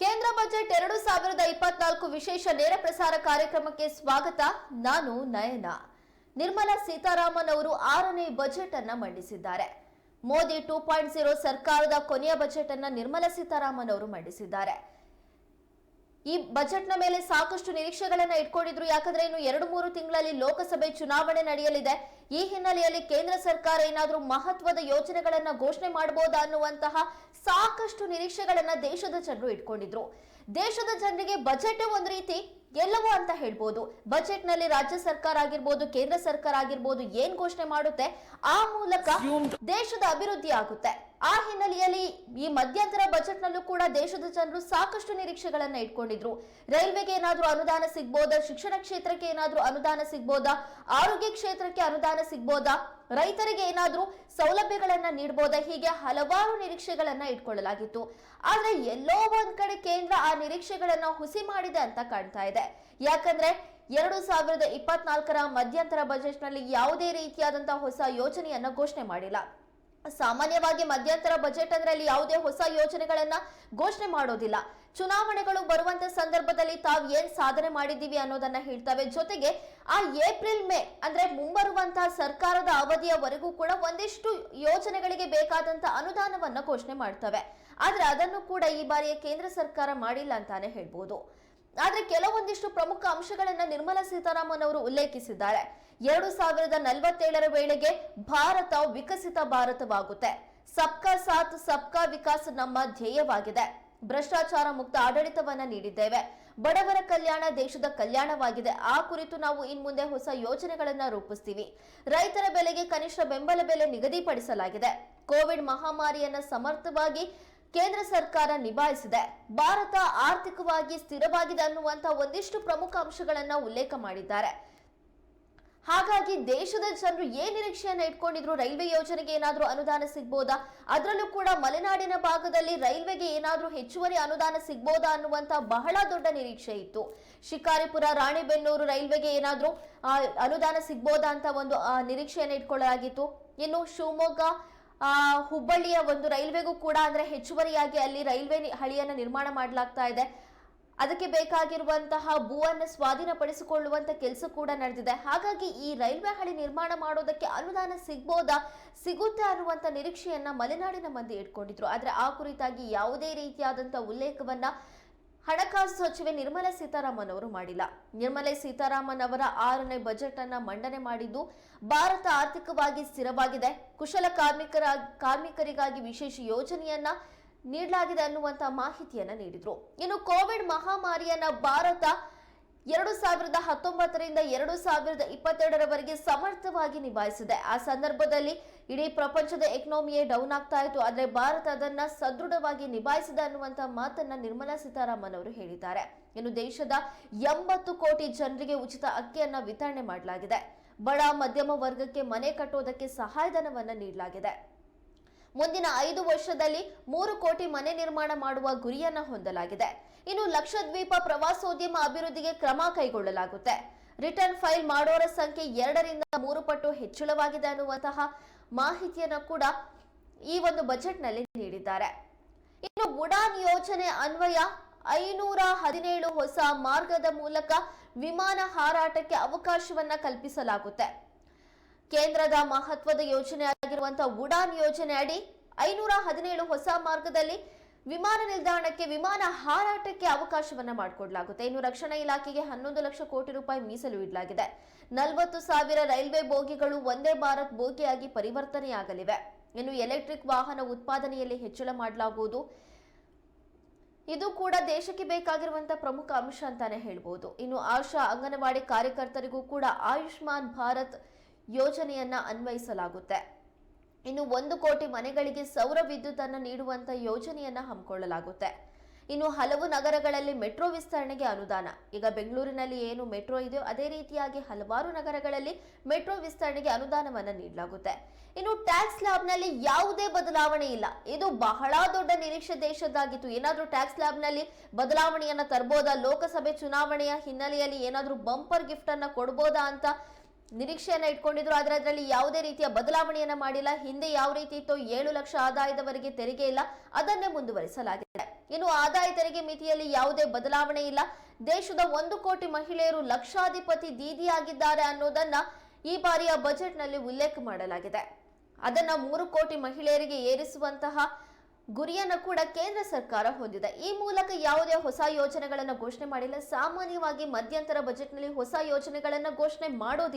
ಕೇಂದ್ರ ಬಜೆಟ್ ಎರಡು ಸಾವಿರದ ಇಪ್ಪತ್ನಾಲ್ಕು ವಿಶೇಷ ನೇರ ಪ್ರಸಾರ ಕಾರ್ಯಕ್ರಮಕ್ಕೆ ಸ್ವಾಗತ, ನಾನು ನಯನ. ನಿರ್ಮಲಾ ಸೀತಾರಾಮನ್ ಅವರು ಆರನೇ ಬಜೆಟ್ ಅನ್ನ ಮಂಡಿಸಿದ್ದಾರೆ. ಮೋದಿ ಟೂ ಪಾಯಿಂಟ್ ಜೀರೋ ಸರ್ಕಾರದ ಕೊನೆಯ ಬಜೆಟ್ ಅನ್ನ ನಿರ್ಮಲಾ ಸೀತಾರಾಮನ್ ಅವರು ಮಂಡಿಸಿದ್ದಾರೆ. ಈ ಬಜೆಟ್ನ ಮೇಲೆ ಸಾಕಷ್ಟು ನಿರೀಕ್ಷೆಗಳನ್ನ ಇಟ್ಕೊಂಡಿದ್ರು. ಯಾಕಂದ್ರೆ ಇನ್ನು ಎರಡು ಮೂರು ತಿಂಗಳಲ್ಲಿ ಲೋಕಸಭೆ ಚುನಾವಣೆ ನಡೆಯಲಿದೆ. ಈ ಹಿನ್ನೆಲೆಯಲ್ಲಿ ಕೇಂದ್ರ ಸರ್ಕಾರ ಏನಾದರೂ ಮಹತ್ವದ ಯೋಜನೆಗಳನ್ನ ಘೋಷಣೆ ಮಾಡಬಹುದಾ ಅನ್ನುವಂತಹ ಸಾಕಷ್ಟು ನಿರೀಕ್ಷೆಗಳನ್ನ ದೇಶದ ಜನರು ಇಟ್ಕೊಂಡಿದ್ರು. ದೇಶದ ಜನರಿಗೆ ಬಜೆಟ್ ಒಂದು ರೀತಿ ಎಲ್ಲವೂ ಅಂತ ಹೇಳ್ಬೋದು. ಬಜೆಟ್ನಲ್ಲಿ ರಾಜ್ಯ ಸರ್ಕಾರ ಆಗಿರ್ಬೋದು ಕೇಂದ್ರ ಸರ್ಕಾರ ಆಗಿರ್ಬೋದು ಏನ್ ಘೋಷಣೆ ಮಾಡುತ್ತೆ ಆ ಮೂಲಕ ದೇಶದ ಅಭಿವೃದ್ಧಿ ಆಗುತ್ತೆ. ಆ ಹಿನ್ನೆಲೆಯಲ್ಲಿ ಈ ಮಧ್ಯಂತರ ಬಜೆಟ್ನಲ್ಲೂ ಕೂಡ ದೇಶದ ಜನರು ಸಾಕಷ್ಟು ನಿರೀಕ್ಷೆಗಳನ್ನ ಇಟ್ಕೊಂಡಿದ್ರು. ರೈಲ್ವೆಗೆ ಏನಾದರೂ ಅನುದಾನ ಸಿಗ್ಬೋದಾ? ಶಿಕ್ಷಣ ಕ್ಷೇತ್ರಕ್ಕೆ ಏನಾದರೂ ಅನುದಾನ ಸಿಗ್ಬೋದಾ? ಆರೋಗ್ಯ ಕ್ಷೇತ್ರಕ್ಕೆ ಅನುದಾನ ಸಿಗ್ಬೋದಾ? ರೈತರಿಗೆ ಏನಾದರೂ ಸೌಲಭ್ಯಗಳನ್ನ ನೀಡಬಹುದಾ ಹೀಗೆ ಹಲವಾರು ನಿರೀಕ್ಷೆಗಳನ್ನ ಇಟ್ಕೊಳ್ಳಲಾಗಿತ್ತು. ಆದ್ರೆ ಎಲ್ಲೋ ಒಂದ್ ಕಡೆ ಕೇಂದ್ರ ಆ ನಿರೀಕ್ಷೆಗಳನ್ನ ಹುಸಿ ಮಾಡಿದೆ ಅಂತ ಕಾಣ್ತಾ ಇದೆ. ಯಾಕಂದ್ರೆ ಎರಡು ಸಾವಿರದ ಇಪ್ಪತ್ನಾಲ್ಕರ ಮಧ್ಯಂತರ ಬಜೆಟ್ನಲ್ಲಿ ಯಾವುದೇ ರೀತಿಯಾದಂತಹ ಹೊಸ ಯೋಜನೆಯನ್ನ ಘೋಷಣೆ ಮಾಡಿಲ್ಲ. ಸಾಮಾನ್ಯವಾಗಿ ಮಧ್ಯಂತರ ಬಜೆಟ್ ಅಂದ್ರೆ ಅಲ್ಲಿ ಯಾವುದೇ ಹೊಸ ಯೋಜನೆಗಳನ್ನ ಘೋಷಣೆ ಮಾಡೋದಿಲ್ಲ. ಚುನಾವಣೆಗಳು ಬರುವಂತ ಸಂದರ್ಭದಲ್ಲಿ ತಾವು ಏನ್ ಸಾಧನೆ ಮಾಡಿದ್ದೀವಿ ಅನ್ನೋದನ್ನ ಹೇಳ್ತವೆ. ಜೊತೆಗೆ ಆ ಏಪ್ರಿಲ್ ಮೇ ಅಂದ್ರೆ ಮುಂಬರುವಂತಹ ಸರ್ಕಾರದ ಅವಧಿಯವರೆಗೂ ಕೂಡ ಒಂದಿಷ್ಟು ಯೋಜನೆಗಳಿಗೆ ಬೇಕಾದಂತ ಅನುದಾನವನ್ನ ಘೋಷಣೆ ಮಾಡ್ತವೆ. ಆದ್ರೆ ಅದನ್ನು ಕೂಡ ಈ ಬಾರಿಯ ಕೇಂದ್ರ ಸರ್ಕಾರ ಮಾಡಿಲ್ಲ ಅಂತಾನೆ ಹೇಳ್ಬೋದು. ಆದ್ರೆ ಕೆಲವೊಂದಿಷ್ಟು ಪ್ರಮುಖ ಅಂಶಗಳನ್ನು ನಿರ್ಮಲಾ ಸೀತಾರಾಮನ್ ಅವರು ಉಲ್ಲೇಖಿಸಿದ್ದಾರೆ. ಎರಡು ಸಾವಿರದ ನಲವತ್ತೇಳರ ವೇಳೆಗೆ ಭಾರತ ವಿಕಸಿತ ಭಾರತವಾಗುತ್ತೆ. ಸಬ್ಕಾ ಸಾಥ್, ಸಬ್ಕಾ ವಿಕಾಸ್ ನಮ್ಮ ಧ್ಯೇಯವಾಗಿದೆ. ಭ್ರಷ್ಟಾಚಾರ ಮುಕ್ತ ಆಡಳಿತವನ್ನ ನೀಡಿದ್ದೇವೆ. ಬಡವರ ಕಲ್ಯಾಣ ದೇಶದ ಕಲ್ಯಾಣವಾಗಿದೆ. ಆ ಕುರಿತು ನಾವು ಇನ್ ಮುಂದೆ ಹೊಸ ಯೋಜನೆಗಳನ್ನ ರೂಪಿಸ್ತೀವಿ. ರೈತರ ಬೆಲೆಗೆ ಕನಿಷ್ಠ ಬೆಂಬಲ ಬೆಲೆ ನಿಗದಿಪಡಿಸಲಾಗಿದೆ. ಕೋವಿಡ್ ಮಹಾಮಾರಿಯನ್ನ ಸಮರ್ಥವಾಗಿ ಕೇಂದ್ರ ಸರ್ಕಾರ ನಿಭಾಯಿಸಿದೆ. ಭಾರತ ಆರ್ಥಿಕವಾಗಿ ಸ್ಥಿರವಾಗಿದೆ ಅನ್ನುವಂತ ಒಂದಿಷ್ಟು ಪ್ರಮುಖ ಅಂಶಗಳನ್ನ ಉಲ್ಲೇಖ ಮಾಡಿದ್ದಾರೆ. ಹಾಗಾಗಿ ದೇಶದ ಜನರು ಏನ್ ನಿರೀಕ್ಷೆಯನ್ನ ಇಟ್ಕೊಂಡಿದ್ರು? ರೈಲ್ವೆ ಯೋಜನೆಗೆ ಏನಾದ್ರೂ ಅನುದಾನ ಸಿಗ್ಬೋದಾ? ಅದರಲ್ಲೂ ಕೂಡ ಮಲೆನಾಡಿನ ಭಾಗದಲ್ಲಿ ರೈಲ್ವೆಗೆ ಏನಾದ್ರೂ ಹೆಚ್ಚುವರಿ ಅನುದಾನ ಸಿಗ್ಬೋದಾ ಅನ್ನುವಂತ ಬಹಳ ದೊಡ್ಡ ನಿರೀಕ್ಷೆ ಇತ್ತು. ಶಿಕಾರಿಪುರ, ರಾಣೆಬೆನ್ನೂರು ರೈಲ್ವೆಗೆ ಏನಾದ್ರೂ ಅನುದಾನ ಸಿಗ್ಬೋದಾ ಅಂತ ಒಂದು ನಿರೀಕ್ಷೆಯನ್ನು ಇಟ್ಕೊಳ್ಳಲಾಗಿತ್ತು. ಇನ್ನು ಶಿವಮೊಗ್ಗ ಹುಬ್ಬಳ್ಳಿಯ ಒಂದು ರೈಲ್ವೆಗೂ ಕೂಡ ಅಂದ್ರೆ ಹೆಚ್ಚುವರಿಯಾಗಿ ಅಲ್ಲಿ ರೈಲ್ವೆ ಹಳಿಯನ್ನ ನಿರ್ಮಾಣ ಮಾಡಲಾಗ್ತಾ ಇದೆ. ಅದಕ್ಕೆ ಬೇಕಾಗಿರುವಂತಹ ಭೂವನ್ನು ಸ್ವಾಧೀನಪಡಿಸಿಕೊಳ್ಳುವಂತ ಕೆಲಸ ಕೂಡ ನಡೆದಿದೆ. ಹಾಗಾಗಿ ಈ ರೈಲ್ವೆ ಹಳಿ ನಿರ್ಮಾಣ ಮಾಡೋದಕ್ಕೆ ಅನುದಾನ ಸಿಗ್ಬೋದಾ, ಸಿಗುತ್ತೆ ಅನ್ನುವಂತ ನಿರೀಕ್ಷೆಯನ್ನ ಮಲೆನಾಡಿನ ಮಂದಿ ಇಟ್ಕೊಂಡಿದ್ರು. ಆದ್ರೆ ಆ ಕುರಿತಾಗಿ ಯಾವುದೇ ರೀತಿಯಾದಂತ ಉಲ್ಲೇಖವನ್ನ ಹಣಕಾಸು ಸಚಿವೆ ನಿರ್ಮಲಾ ಸೀತಾರಾಮನ್ ಅವರು ಮಾಡಿಲ್ಲ. ನಿರ್ಮಲೆ ಸೀತಾರಾಮನ್ ಅವರ ಆರನೇ ಬಜೆಟ್ ಅನ್ನ ಮಂಡನೆ ಮಾಡಿದ್ದು ಭಾರತ ಆರ್ಥಿಕವಾಗಿ ಸ್ಥಿರವಾಗಿದೆ. ಕುಶಲ ಕಾರ್ಮಿಕರ, ಕಾರ್ಮಿಕರಿಗಾಗಿ ವಿಶೇಷ ಯೋಜನೆಯನ್ನ ನೀಡಲಾಗಿದೆ ಅನ್ನುವಂತ ಮಾಹಿತಿಯನ್ನ ನೀಡಿದ್ರು. ಇನ್ನು ಕೋವಿಡ್ ಮಹಾಮಾರಿಯನ್ನ ಭಾರತ ಎರಡು ಸಾವಿರದ ಹತ್ತೊಂಬತ್ತರಿಂದ ಎರಡು ಸಾವಿರದ ಇಪ್ಪತ್ತೆರಡರವರೆಗೆ ಸಮರ್ಥವಾಗಿ ನಿಭಾಯಿಸಿದೆ. ಆ ಸಂದರ್ಭದಲ್ಲಿ ಇಡೀ ಪ್ರಪಂಚದ ಎಕನಾಮಿಯೇ ಡೌನ್ ಆಗ್ತಾ ಇತ್ತು. ಆದರೆ ಭಾರತ ಅದನ್ನ ಸದೃಢವಾಗಿ ನಿಭಾಯಿಸಿದೆ ಅನ್ನುವಂಥ ಮಾತನ್ನ ನಿರ್ಮಲಾ ಸೀತಾರಾಮನ್ ಅವರು ಹೇಳಿದ್ದಾರೆ. ಇನ್ನು ದೇಶದ ಎಂಬತ್ತು ಕೋಟಿ ಜನರಿಗೆ ಉಚಿತ ಅಕ್ಕಿಯನ್ನ ವಿತರಣೆ ಮಾಡಲಾಗಿದೆ. ಬಡ, ಮಧ್ಯಮ ವರ್ಗಕ್ಕೆ ಮನೆ ಕಟ್ಟೋದಕ್ಕೆ ಸಹಾಯಧನವನ್ನ ನೀಡಲಾಗಿದೆ. ಮುಂದಿನ ಐದು ವರ್ಷದಲ್ಲಿ ಮೂರು ಕೋಟಿ ಮನೆ ನಿರ್ಮಾಣ ಮಾಡುವ ಗುರಿಯನ್ನ ಹೊಂದಲಾಗಿದೆ. ಇನ್ನು ಲಕ್ಷದ್ವೀಪ ಪ್ರವಾಸೋದ್ಯಮ ಅಭಿವೃದ್ಧಿಗೆ ಕ್ರಮ ಕೈಗೊಳ್ಳಲಾಗುತ್ತೆ. ರಿಟರ್ನ್ ಫೈಲ್ ಮಾಡೋರ ಸಂಖ್ಯೆ ಎರಡರಿಂದ ಮೂರು ಪಟ್ಟು ಹೆಚ್ಚಳವಾಗಿದೆ ಅನ್ನುವಂತಹ ಮಾಹಿತಿಯನ್ನು ಕೂಡ ಈ ಒಂದು ಬಜೆಟ್ನಲ್ಲಿ ನೀಡಿದ್ದಾರೆ. ಇನ್ನು ಉಡಾನ್ ಯೋಜನೆ ಅನ್ವಯ ಐನೂರ ಹದಿನೇಳು ಹೊಸ ಮಾರ್ಗದ ಮೂಲಕ ವಿಮಾನ ಹಾರಾಟಕ್ಕೆ ಅವಕಾಶವನ್ನ ಕಲ್ಪಿಸಲಾಗುತ್ತೆ. ಕೇಂದ್ರದ ಮಹತ್ವದ ಯೋಜನೆ ಉಡಾನ್ ಯೋಜನೆ ಅಡಿ ಐನೂರ ಹದಿನೇಳು ಹೊಸ ಮಾರ್ಗದಲ್ಲಿ ವಿಮಾನ ನಿಲ್ದಾಣಕ್ಕೆ ವಿಮಾನ ಹಾರಾಟಕ್ಕೆ ಅವಕಾಶವನ್ನ ಮಾಡಿಕೊಡಲಾಗುತ್ತೆ. ಇನ್ನು ರಕ್ಷಣಾ ಇಲಾಖೆಗೆ ಹನ್ನೊಂದು ಲಕ್ಷ ಕೋಟಿ ರೂಪಾಯಿ ಮೀಸಲು ಇಡಲಾಗಿದೆ. ನಲವತ್ತು ಸಾವಿರ ರೈಲ್ವೆ ಬೋಗಿಗಳು ಒಂದೇ ಭಾರತ್ ಬೋಗಿಯಾಗಿ ಪರಿವರ್ತನೆಯಾಗಲಿವೆ. ಇನ್ನು ಎಲೆಕ್ಟ್ರಿಕ್ ವಾಹನ ಉತ್ಪಾದನೆಯಲ್ಲಿ ಹೆಚ್ಚಳ ಮಾಡಲಾಗುವುದು. ಇದು ಕೂಡ ದೇಶಕ್ಕೆ ಬೇಕಾಗಿರುವಂತಹ ಪ್ರಮುಖ ಅಂಶ ಅಂತಾನೆ ಹೇಳ್ಬೋದು. ಇನ್ನು ಆಶಾ ಅಂಗನವಾಡಿ ಕಾರ್ಯಕರ್ತರಿಗೂ ಕೂಡ ಆಯುಷ್ಮಾನ್ ಭಾರತ್ ಯೋಜನೆಯನ್ನ ಅನ್ವಯಿಸಲಾಗುತ್ತೆ. ಇನ್ನು ಒಂದು ಕೋಟಿ ಮನೆಗಳಿಗೆ ಸೌರ ವಿದ್ಯುತ್ ಅನ್ನು ನೀಡುವಂತ ಯೋಜನೆಯನ್ನ ಹಮ್ಮಿಕೊಳ್ಳಲಾಗುತ್ತೆ. ಇನ್ನು ಹಲವು ನಗರಗಳಲ್ಲಿ ಮೆಟ್ರೋ ವಿಸ್ತರಣೆಗೆ ಅನುದಾನ. ಈಗ ಬೆಂಗಳೂರಿನಲ್ಲಿ ಏನು ಮೆಟ್ರೋ ಇದೆಯೋ ಅದೇ ರೀತಿಯಾಗಿ ಹಲವಾರು ನಗರಗಳಲ್ಲಿ ಮೆಟ್ರೋ ವಿಸ್ತರಣೆಗೆ ಅನುದಾನವನ್ನು ನೀಡಲಾಗುತ್ತೆ. ಇನ್ನು ಟ್ಯಾಕ್ಸ್ ಲ್ಯಾಬ್ನಲ್ಲಿ ಯಾವುದೇ ಬದಲಾವಣೆ ಇಲ್ಲ. ಇದು ಬಹಳ ದೊಡ್ಡ ನಿರೀಕ್ಷೆ ದೇಶದ್ದಾಗಿತ್ತು. ಏನಾದರೂ ಟ್ಯಾಕ್ಸ್ ಲ್ಯಾಬ್ನಲ್ಲಿ ಬದಲಾವಣೆಯನ್ನ ತರಬಹುದಾ ಲೋಕಸಭೆ ಚುನಾವಣೆಯ ಹಿನ್ನೆಲೆಯಲ್ಲಿ ಏನಾದರೂ ಬಂಪರ್ ಗಿಫ್ಟ್ ಅನ್ನ ಕೊಡ್ಬೋದಾ ಅಂತ ನಿರೀಕ್ಷೆಯನ್ನ ಇಟ್ಕೊಂಡಿದ್ರು, ಆದ್ರೆ ಅದರಲ್ಲಿ ಯಾವುದೇ ರೀತಿಯ ಬದಲಾವಣೆಯನ್ನ ಮಾಡಿಲ್ಲ. ಹಿಂದೆ ಯಾವ ರೀತಿ ಇತ್ತು ಏಳು ಲಕ್ಷ ಆದಾಯದವರೆಗೆ ತೆರಿಗೆ ಇಲ್ಲ. ಅದನ್ನೇ ಮುಂದುವರಿಸಲಾಗಿದೆ. ಇನ್ನು ಆದಾಯ ತೆರಿಗೆ ಮಿತಿಯಲ್ಲಿ ಯಾವುದೇ ಬದಲಾವಣೆ ಇಲ್ಲ. ದೇಶದ ಒಂದು ಕೋಟಿ ಮಹಿಳೆಯರು ಲಕ್ಷಾಧಿಪತಿ ದೀದಿಯಾಗಿದ್ದಾರೆ ಅನ್ನೋದನ್ನ ಈ ಬಾರಿಯ ಬಜೆಟ್ನಲ್ಲಿ ಉಲ್ಲೇಖ ಮಾಡಲಾಗಿದೆ. ಅದನ್ನ ಮೂರು ಕೋಟಿ ಮಹಿಳೆಯರಿಗೆ ಏರಿಸುವಂತಹ ಗುರಿಯನ್ನು ಕೂಡ ಕೇಂದ್ರ ಸರ್ಕಾರ ಹೊಂದಿದೆ. ಈ ಮೂಲಕ ಯಾವುದೇ ಹೊಸ ಯೋಜನೆಗಳನ್ನು ಘೋಷಣೆ ಮಾಡಿಲ್ಲ. ಸಾಮಾನ್ಯವಾಗಿ ಮಧ್ಯಂತರ ಬಜೆಟ್ನಲ್ಲಿ ಹೊಸ ಯೋಜನೆಗಳನ್ನು ಘೋಷಣೆ ಮಾಡೋದಿಲ್ಲ.